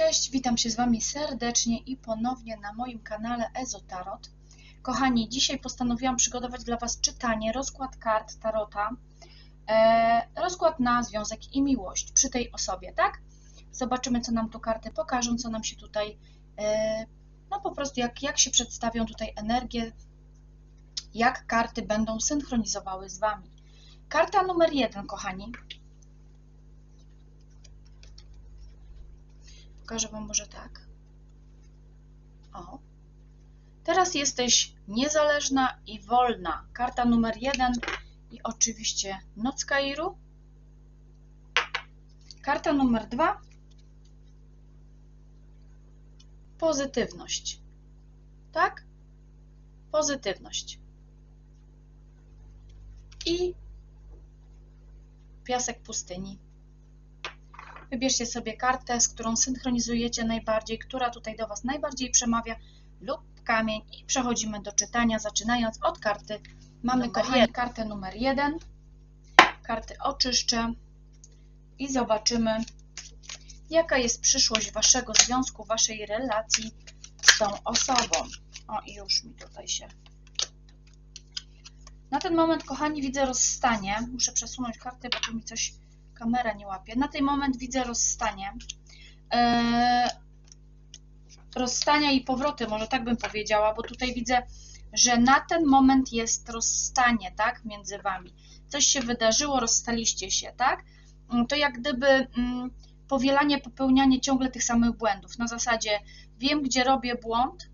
Cześć, witam się z Wami serdecznie i ponownie na moim kanale Ezotarot. Kochani, dzisiaj postanowiłam przygotować dla Was czytanie, rozkład kart Tarota, e, rozkład na związek i miłość przy tej osobie, tak? Zobaczymy, co nam tu karty pokażą, co nam się tutaj, e, no po prostu jak, jak się przedstawią tutaj energie, jak karty będą synchronizowały z Wami. Karta numer jeden, kochani, Pokażę Wam może tak. O. Teraz jesteś niezależna i wolna. Karta numer jeden i oczywiście Noc Kairu. Karta numer dwa. Pozytywność. Tak? Pozytywność. I piasek pustyni. Wybierzcie sobie kartę, z którą synchronizujecie najbardziej, która tutaj do Was najbardziej przemawia lub kamień i przechodzimy do czytania, zaczynając od karty. Mamy Numer kochani, kartę numer jeden, karty oczyszczę i zobaczymy, jaka jest przyszłość Waszego związku, Waszej relacji z tą osobą. O, i już mi tutaj się... Na ten moment, kochani, widzę rozstanie. Muszę przesunąć kartę, bo tu mi coś kamera nie łapie. Na ten moment widzę rozstanie. Eee, rozstania i powroty, może tak bym powiedziała, bo tutaj widzę, że na ten moment jest rozstanie, tak, między wami. Coś się wydarzyło, rozstaliście się, tak? Mm, To jak gdyby mm, powielanie, popełnianie ciągle tych samych błędów. Na zasadzie wiem, gdzie robię błąd.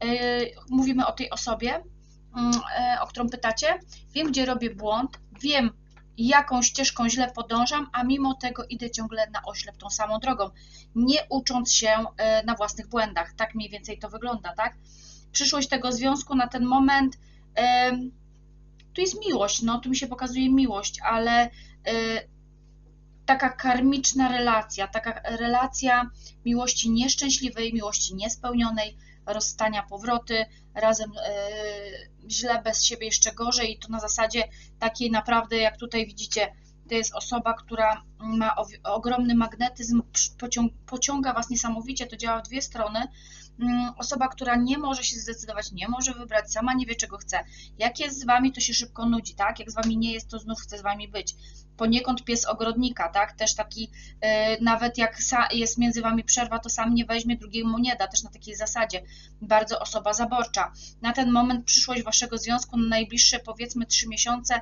Eee, mówimy o tej osobie, mm, e, o którą pytacie. Wiem, gdzie robię błąd. Wiem, jaką ścieżką źle podążam, a mimo tego idę ciągle na oślep tą samą drogą, nie ucząc się e, na własnych błędach. Tak mniej więcej to wygląda, tak? Przyszłość tego związku na ten moment, tu jest miłość, no tu mi się pokazuje miłość, ale e, taka karmiczna relacja, taka relacja miłości nieszczęśliwej, miłości niespełnionej, rozstania, powroty, razem e, źle, bez siebie jeszcze gorzej i to na zasadzie takiej naprawdę, jak tutaj widzicie, to jest osoba, która ma ogromny magnetyzm, pociąga Was niesamowicie, to działa w dwie strony. Mm, Osoba, która nie może się zdecydować, nie może wybrać, sama nie wie, czego chce. Jak jest z Wami, to się szybko nudzi, tak? Jak z Wami nie jest, to znów chce z Wami być. Poniekąd pies ogrodnika, tak? Też taki, e, nawet jak jest między Wami przerwa, to sam nie weźmie, drugiemu nie da, też na takiej zasadzie. Bardzo osoba zaborcza. Na ten moment przyszłość Waszego związku na najbliższe, powiedzmy, trzy miesiące,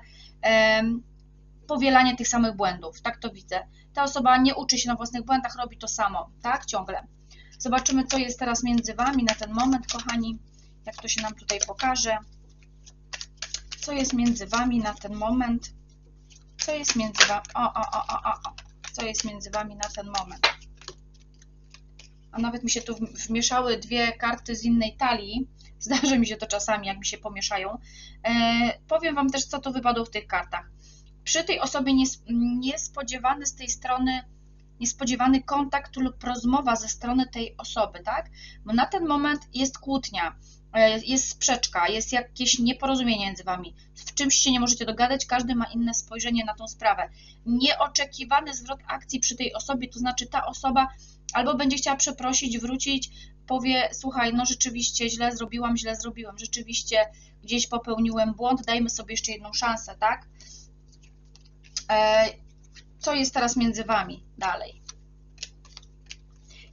powielanie tych samych błędów, tak to widzę. Ta osoba nie uczy się na własnych błędach, robi to samo, tak, ciągle. Zobaczymy, co jest teraz między Wami na ten moment, kochani, jak to się nam tutaj pokaże. Co jest między Wami na ten moment? Co jest między Wami? O, o, o, o, o, o. Co jest między Wami na ten moment? A nawet mi się tu wmieszały dwie karty z innej talii. Zdarzy mi się to czasami, jak mi się pomieszają. E, powiem Wam też, co to wypadło w tych kartach przy tej osobie nies- niespodziewany z tej strony, niespodziewany kontakt lub rozmowa ze strony tej osoby, tak? Bo na ten moment jest kłótnia, e, jest sprzeczka, jest jakieś nieporozumienie między wami. W czymś się nie możecie dogadać, każdy ma inne spojrzenie na tą sprawę. Nieoczekiwany zwrot akcji przy tej osobie, to znaczy ta osoba albo będzie chciała przeprosić, wrócić, powie: Słuchaj, no rzeczywiście źle zrobiłam, źle zrobiłem, rzeczywiście gdzieś popełniłem błąd, dajmy sobie jeszcze jedną szansę, tak? Co jest teraz między Wami dalej.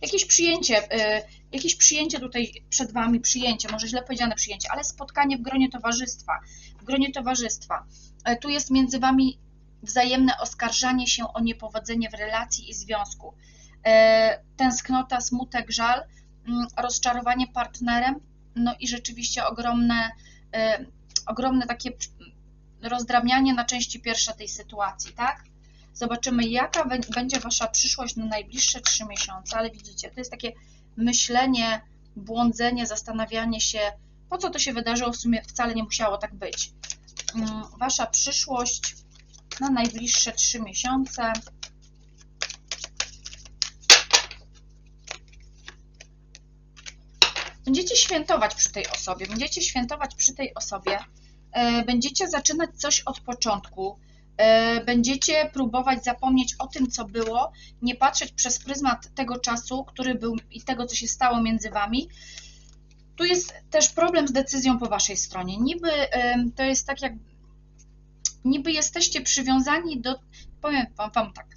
Jakieś przyjęcie, e, jakieś przyjęcie tutaj przed Wami, przyjęcie, może źle powiedziane przyjęcie, ale spotkanie w gronie towarzystwa, w gronie towarzystwa. E, Tu jest między Wami wzajemne oskarżanie się o niepowodzenie w relacji i związku. E, Tęsknota, smutek, żal, mm, rozczarowanie partnerem, no i rzeczywiście ogromne, e, ogromne takie rozdrabnianie na części pierwsze tej sytuacji, tak? Zobaczymy, jaka bę- będzie Wasza przyszłość na najbliższe trzy miesiące, ale widzicie, to jest takie myślenie, błądzenie, zastanawianie się, po co to się wydarzyło, w sumie wcale nie musiało tak być. Mm, Wasza przyszłość na najbliższe trzy miesiące. Będziecie świętować przy tej osobie, będziecie świętować przy tej osobie, e, będziecie zaczynać coś od początku, będziecie próbować zapomnieć o tym, co było, nie patrzeć przez pryzmat tego czasu, który był i tego, co się stało między wami. Tu jest też problem z decyzją po waszej stronie. Niby to jest tak, jak niby jesteście przywiązani do. Powiem wam, wam tak.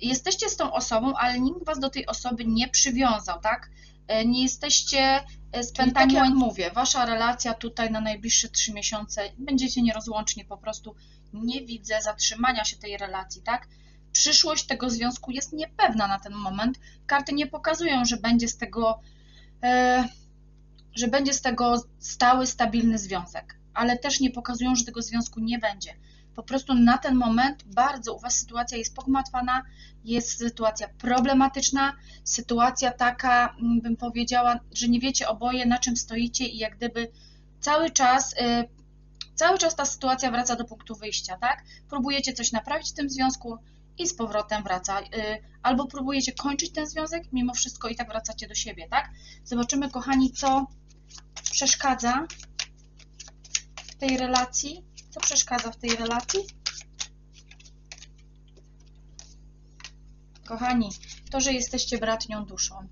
Jesteście z tą osobą, ale nikt was do tej osoby nie przywiązał, tak? E, nie jesteście spętani, tak jak mówię, wasza relacja tutaj na najbliższe trzy miesiące, będziecie nierozłączni, po prostu nie widzę zatrzymania się tej relacji, tak? Przyszłość tego związku jest niepewna na ten moment. Karty nie pokazują, że będzie z tego, e, że będzie z tego stały, stabilny związek, ale też nie pokazują, że tego związku nie będzie. Po prostu na ten moment bardzo u Was sytuacja jest pogmatwana, jest sytuacja problematyczna, sytuacja taka, mm, bym powiedziała, że nie wiecie oboje na czym stoicie i jak gdyby cały czas, y, cały czas ta sytuacja wraca do punktu wyjścia, tak? Próbujecie coś naprawić w tym związku i z powrotem wraca, y, albo próbujecie kończyć ten związek, mimo wszystko i tak wracacie do siebie, tak? Zobaczymy, kochani, co przeszkadza w tej relacji co przeszkadza w tej relacji? Kochani, to, że jesteście bratnią duszą.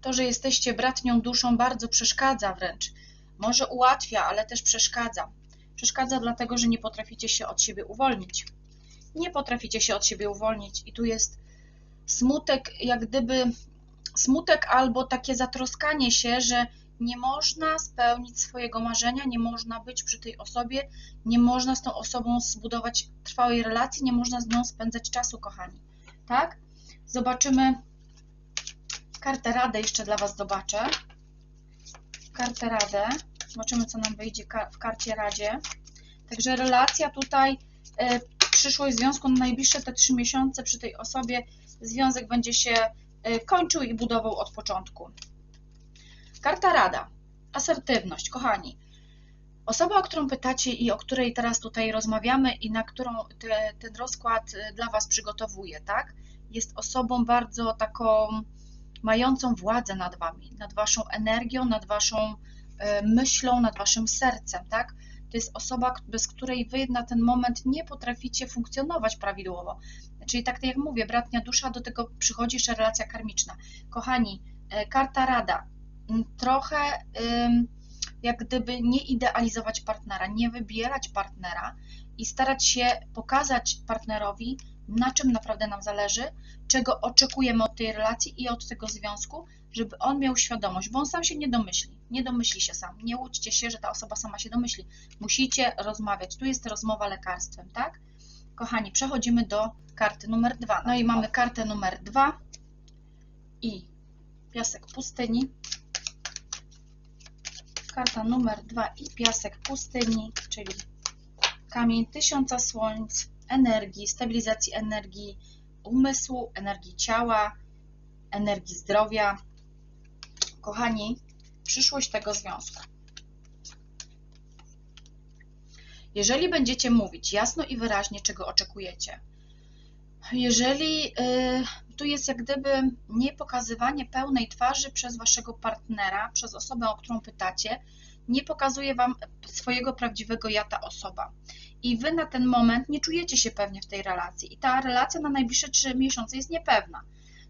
To, że jesteście bratnią duszą bardzo przeszkadza wręcz. Może ułatwia, ale też przeszkadza. Przeszkadza dlatego, że nie potraficie się od siebie uwolnić. Nie potraficie się od siebie uwolnić i tu jest smutek, jak gdyby smutek albo takie zatroskanie się, że nie można spełnić swojego marzenia, nie można być przy tej osobie, nie można z tą osobą zbudować trwałej relacji, nie można z nią spędzać czasu, kochani. Tak? Zobaczymy kartę Radę jeszcze dla Was zobaczę. Kartę Radę. Zobaczymy, co nam wyjdzie w karcie Radzie. Także relacja tutaj, e, przyszłość związku na najbliższe te trzy miesiące przy tej osobie, związek będzie się e, kończył i budował od początku. Karta rada. Asertywność. Kochani, osoba, o którą pytacie i o której teraz tutaj rozmawiamy i na którą te, ten rozkład y, dla Was przygotowuję, tak? Jest osobą bardzo taką mającą władzę nad Wami, nad Waszą energią, nad Waszą y, myślą, nad Waszym sercem, tak? To jest osoba, bez której Wy na ten moment nie potraficie funkcjonować prawidłowo. Czyli tak jak mówię, bratnia dusza, do tego przychodzi jeszcze relacja karmiczna. Kochani, y, karta rada trochę jak gdyby nie idealizować partnera, nie wybierać partnera i starać się pokazać partnerowi, na czym naprawdę nam zależy, czego oczekujemy od tej relacji i od tego związku, żeby on miał świadomość, bo on sam się nie domyśli. Nie domyśli się sam. Nie łudźcie się, że ta osoba sama się domyśli. Musicie rozmawiać. Tu jest rozmowa lekarstwem, tak? Kochani, przechodzimy do karty numer dwa. No i mamy kartę numer dwa i piasek pustyni karta numer dwa i piasek pustyni, czyli kamień tysiąca słońc, energii, stabilizacji energii umysłu, energii ciała, energii zdrowia. Kochani, przyszłość tego związku. Jeżeli będziecie mówić jasno i wyraźnie, czego oczekujecie, jeżeli y, tu jest jak gdyby nie pokazywanie pełnej twarzy przez waszego partnera, przez osobę, o którą pytacie, nie pokazuje wam swojego prawdziwego ja ta osoba. I wy na ten moment nie czujecie się pewnie w tej relacji. I ta relacja na najbliższe 3 miesiące jest niepewna.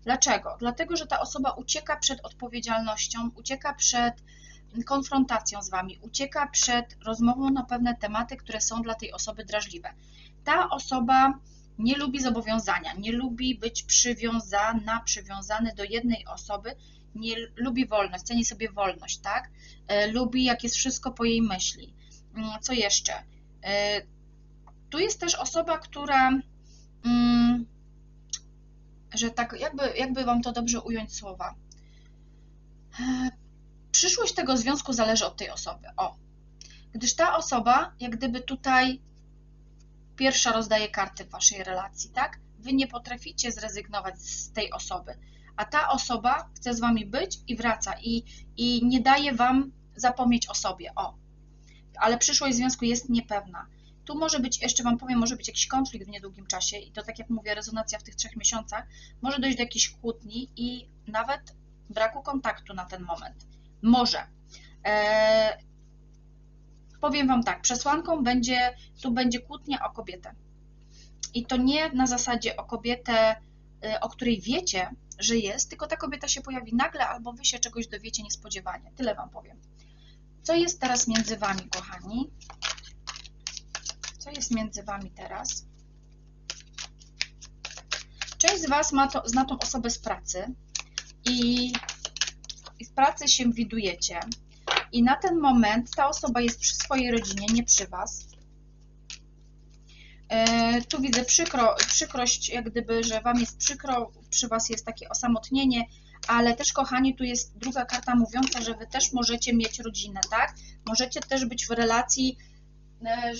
Dlaczego? Dlatego, że ta osoba ucieka przed odpowiedzialnością, ucieka przed konfrontacją z wami, ucieka przed rozmową na pewne tematy, które są dla tej osoby drażliwe. Ta osoba nie lubi zobowiązania, nie lubi być przywiązana, przywiązany do jednej osoby, nie lubi wolność, ceni sobie wolność, tak? E, lubi, jak jest wszystko po jej myśli. Mm, co jeszcze? E, tu jest też osoba, która, mm, że tak, jakby, jakby Wam to dobrze ująć słowa. E, przyszłość tego związku zależy od tej osoby. O, gdyż ta osoba, jak gdyby tutaj pierwsza rozdaje karty w waszej relacji, tak? Wy nie potraficie zrezygnować z tej osoby, a ta osoba chce z wami być i wraca i, i nie daje wam zapomnieć o sobie. O, ale przyszłość związku jest niepewna. Tu może być, jeszcze Wam powiem, może być jakiś konflikt w niedługim czasie i to tak jak mówię, rezonacja w tych trzech miesiącach, może dojść do jakiejś kłótni i nawet braku kontaktu na ten moment. Może. Eee, powiem Wam tak, przesłanką będzie, tu będzie kłótnia o kobietę. I to nie na zasadzie o kobietę, y, o której wiecie, że jest, tylko ta kobieta się pojawi nagle, albo Wy się czegoś dowiecie niespodziewanie. Tyle Wam powiem. Co jest teraz między Wami, kochani? Co jest między Wami teraz? Część z Was ma to, zna tą osobę z pracy i, i w pracy się widujecie. I na ten moment ta osoba jest przy swojej rodzinie, nie przy Was. E, tu widzę przykro, przykrość, jak gdyby, że Wam jest przykro, przy Was jest takie osamotnienie, ale też, kochani, tu jest druga karta mówiąca, że Wy też możecie mieć rodzinę, tak? Możecie też być w relacji, e,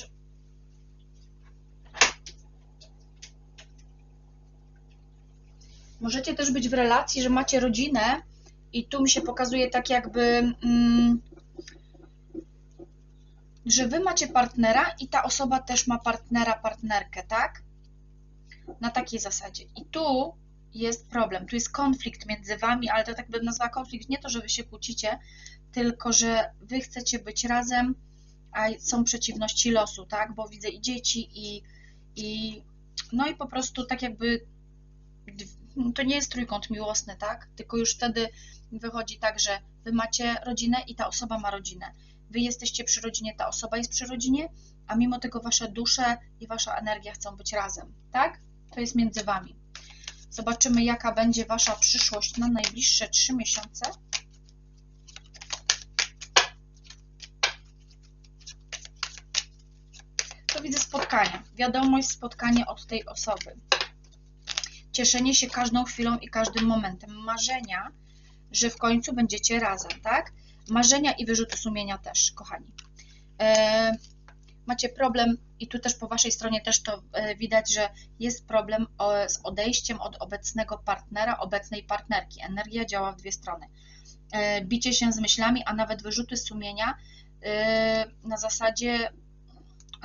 Możecie też być w relacji, że macie rodzinę i tu mi się pokazuje tak jakby, mm, że wy macie partnera i ta osoba też ma partnera, partnerkę, tak? Na takiej zasadzie. I tu jest problem, tu jest konflikt między wami, ale to tak bym nazwała konflikt nie to, że wy się kłócicie, tylko że wy chcecie być razem, a są przeciwności losu, tak? Bo widzę i dzieci, i, i no i po prostu tak jakby to nie jest trójkąt miłosny, tak? Tylko już wtedy wychodzi tak, że wy macie rodzinę i ta osoba ma rodzinę. Wy jesteście przy rodzinie, ta osoba jest przy rodzinie, a mimo tego wasze dusze i wasza energia chcą być razem, tak? To jest między wami. Zobaczymy, jaka będzie wasza przyszłość na najbliższe trzy miesiące. To widzę spotkanie, wiadomość, spotkanie od tej osoby cieszenie się każdą chwilą i każdym momentem, marzenia, że w końcu będziecie razem, tak? Marzenia i wyrzuty sumienia też, kochani. E, macie problem i tu też po Waszej stronie też to e, widać, że jest problem z odejściem od obecnego partnera, obecnej partnerki. Energia działa w dwie strony. E, bicie się z myślami, a nawet wyrzuty sumienia na zasadzie,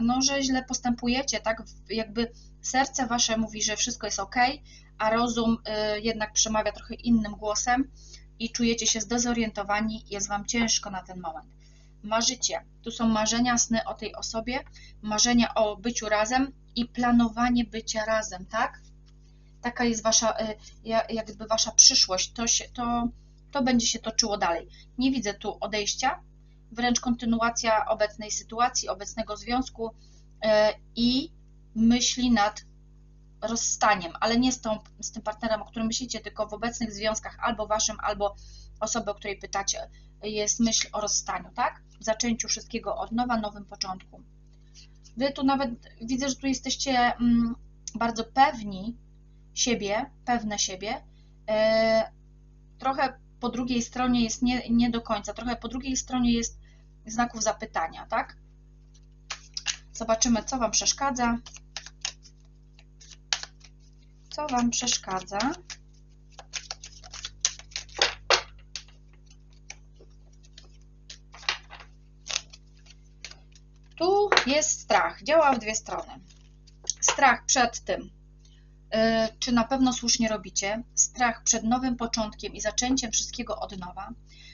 no, że źle postępujecie, tak? Jakby serce wasze mówi, że wszystko jest ok, a rozum y, jednak przemawia trochę innym głosem i czujecie się zdezorientowani, jest wam ciężko na ten moment. Marzycie, tu są marzenia, sny o tej osobie, marzenia o byciu razem i planowanie bycia razem, tak? Taka jest wasza, y, jakby wasza przyszłość, to, się, to, to będzie się toczyło dalej. Nie widzę tu odejścia, wręcz kontynuacja obecnej sytuacji, obecnego związku y, i myśli nad rozstaniem, ale nie z, tą, z tym partnerem, o którym myślicie, tylko w obecnych związkach albo waszym, albo osoby, o której pytacie, jest myśl o rozstaniu, tak? Zaczęciu wszystkiego od nowa, nowym początku. Wy tu nawet widzę, że tu jesteście mm, bardzo pewni siebie, pewne siebie. E, trochę po drugiej stronie jest nie, nie do końca, trochę po drugiej stronie jest znaków zapytania, tak? Zobaczymy, co Wam przeszkadza co Wam przeszkadza. Tu jest strach, działa w dwie strony. Strach przed tym, y, czy na pewno słusznie robicie, strach przed nowym początkiem i zaczęciem wszystkiego od nowa,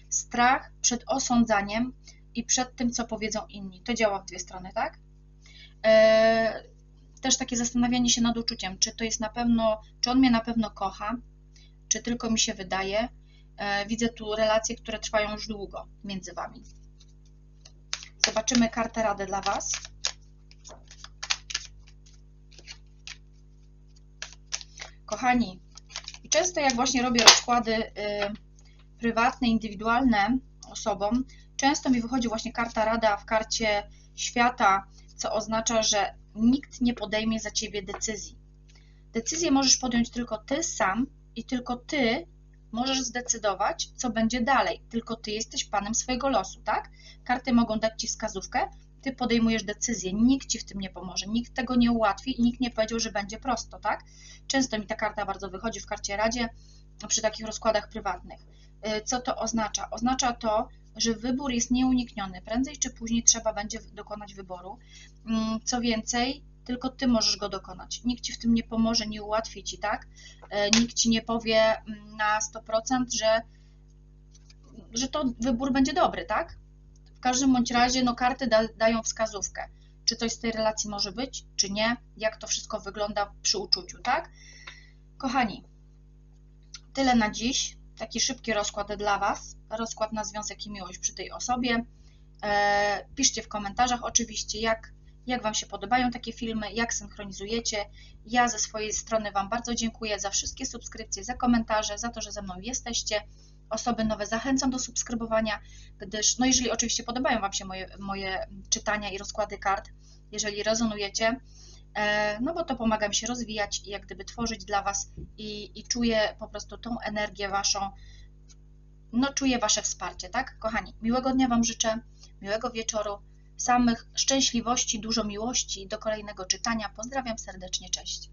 strach przed osądzaniem i przed tym, co powiedzą inni. To działa w dwie strony, tak? Też takie zastanawianie się nad uczuciem, czy to jest na pewno, czy on mnie na pewno kocha, czy tylko mi się wydaje. E, widzę tu relacje, które trwają już długo między Wami. Zobaczymy kartę rady dla Was. Kochani, i często jak właśnie robię rozkłady y, prywatne, indywidualne osobom, często mi wychodzi właśnie karta rada w karcie świata, co oznacza, że nikt nie podejmie za ciebie decyzji. Decyzję możesz podjąć tylko ty sam i tylko ty możesz zdecydować, co będzie dalej. Tylko ty jesteś panem swojego losu, tak? Karty mogą dać ci wskazówkę, ty podejmujesz decyzję, nikt ci w tym nie pomoże, nikt tego nie ułatwi i nikt nie powiedział, że będzie prosto, tak? Często mi ta karta bardzo wychodzi w karcie Radzie przy takich rozkładach prywatnych. Y, co to oznacza? Oznacza to, że wybór jest nieunikniony. Prędzej czy później trzeba będzie dokonać wyboru. Mm, co więcej, tylko ty możesz go dokonać. Nikt ci w tym nie pomoże, nie ułatwi ci, tak? E, nikt ci nie powie mm, na 100%, że, że to wybór będzie dobry, tak? każdym bądź razie no, karty da, dają wskazówkę, czy coś z tej relacji może być, czy nie, jak to wszystko wygląda przy uczuciu, tak? Kochani, tyle na dziś. Taki szybki rozkład dla Was, rozkład na związek i miłość przy tej osobie. E, piszcie w komentarzach oczywiście, jak, jak Wam się podobają takie filmy, jak synchronizujecie. Ja ze swojej strony Wam bardzo dziękuję za wszystkie subskrypcje, za komentarze, za to, że ze mną jesteście. Osoby nowe zachęcam do subskrybowania, gdyż, no jeżeli oczywiście podobają Wam się moje, moje czytania i rozkłady kart, jeżeli rezonujecie, no bo to pomaga mi się rozwijać i jak gdyby tworzyć dla Was i, i czuję po prostu tą energię Waszą, no czuję Wasze wsparcie, tak? Kochani, miłego dnia Wam życzę, miłego wieczoru, samych szczęśliwości, dużo miłości do kolejnego czytania. Pozdrawiam serdecznie, cześć.